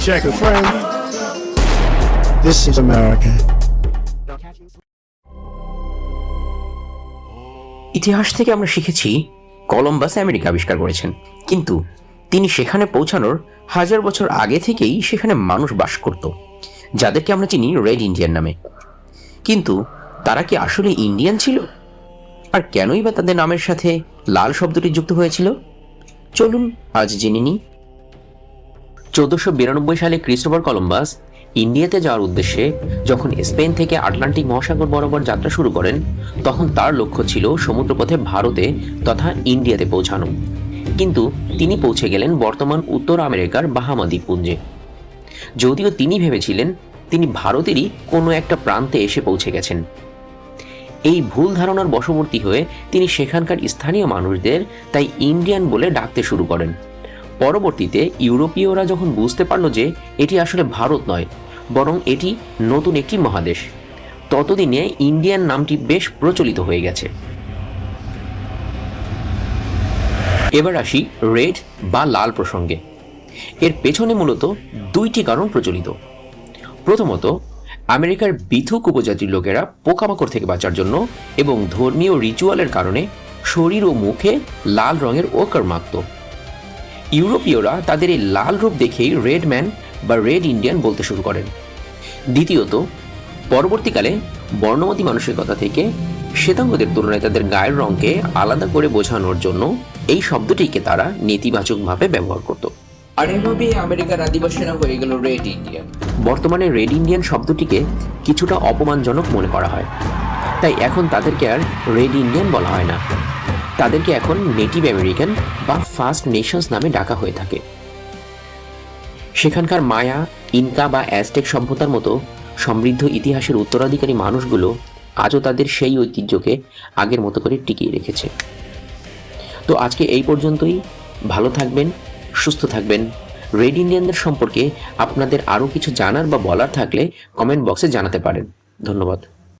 Check a friend. This is America. ইতিহাস থেকে আমরা শিখেছি কলম্বাস আমেরিকা আবিষ্কার করেছেন কিন্তু তিনি সেখানে পৌঁছানোর হাজার বছর আগে থেকেই সেখানে মানুষ বাস করত যাদেরকে আমরা চিনি রেড ইন্ডিয়ান নামে কিন্তু তারা কি আসলে ইন্ডিয়ান ছিল আর কেনই বা তাদের নামের সাথে লাল শব্দটি যুক্ত হয়েছিল চলুন আজ জেনে নিই চোদ্দশো বিরানব্বই সালে ক্রিস্টোফার কলম্বাস ইন্ডিয়াতে যাওয়ার উদ্দেশ্যে যখন স্পেন থেকে আটলান্টিক মহাসাগর বরাবর যাত্রা শুরু করেন, তখন তার লক্ষ্য ছিল সমুদ্রপথে ভারতে তথা ইন্ডিয়াতে পৌঁছানো। কিন্তু তিনি পৌঁছে গেলেন বর্তমান উত্তর আমেরিকার বাহামা দ্বীপপুঞ্জে। যদিও তিনি ভেবেছিলেন তিনি ভারতেরই কোনো একটা প্রান্তে এসে পৌঁছে গেছেন। এই ভুল ধারণার বশবর্তী হয়ে তিনি সেখানকার স্থানীয় মানুষদের তাই ইন্ডিয়ান বলে ডাকতে শুরু করেন। পরবর্তীতে ইউরোপীয়রা যখন বুঝতে পারল যে এটি আসলে ভারত নয়, বরং এটি নতুন একটি মহাদেশ, ততদিনে ইন্ডিয়ান নামটি বেশ প্রচলিত হয়ে গেছে। এবার আসি রেড বা লাল প্রসঙ্গে। এর পেছনে মূলত দুইটি কারণ প্রচলিত। প্রথমত, আমেরিকার বিথুক উপজাতির লোকেরা পোকামাকড় থেকে বাঁচার জন্য এবং ধর্মীয় রিচুয়ালের কারণে শরীর ও মুখে লাল রঙের ওকার মাখত। ইউরোপীয়রা তাদের এই লাল রূপ দেখেই রেড ম্যান বা রেড ইন্ডিয়ান বলতে শুরু করেন। দ্বিতীয়ত পরবর্তীকালে বর্ণমতী মানসিকতা থেকে শ্বেতাঙ্গদের তুলনায় তাদের গায়ের রঙকে আলাদা করে বোঝানোর জন্য এই শব্দটিকে তারা নেতিবাচকভাবে ব্যবহার করত। আর এভাবে আমেরিকার আদিবাসীরা হয়ে গেল রেড ইন্ডিয়ান। বর্তমানে রেড ইন্ডিয়ান শব্দটিকে কিছুটা অপমানজনক মনে করা হয়। তাই এখন তাদেরকে আর রেড ইন্ডিয়ান বলা হয় না। তাদেরকে এখন নেটিভ আমেরিকান বা ফার্স্ট নেশনস নামে ডাকা হয়ে থাকে। সেখানকার মায়া, ইনকা বা অ্যাজটেক সভ্যতার মতো সমৃদ্ধ ইতিহাসের উত্তরাধিকারী মানুষগুলো আজও তাদের সেই ঐতিহ্যকে আগের মতো করে টিকিয়ে রেখেছে। তো আজকে এই পর্যন্তই। ভালো থাকবেন, সুস্থ থাকবেন। রেড ইন্ডিয়ানদের সম্পর্কে আপনাদের আরও কিছু জানার বা বলার থাকলে কমেন্ট বক্সে জানাতে পারেন। ধন্যবাদ।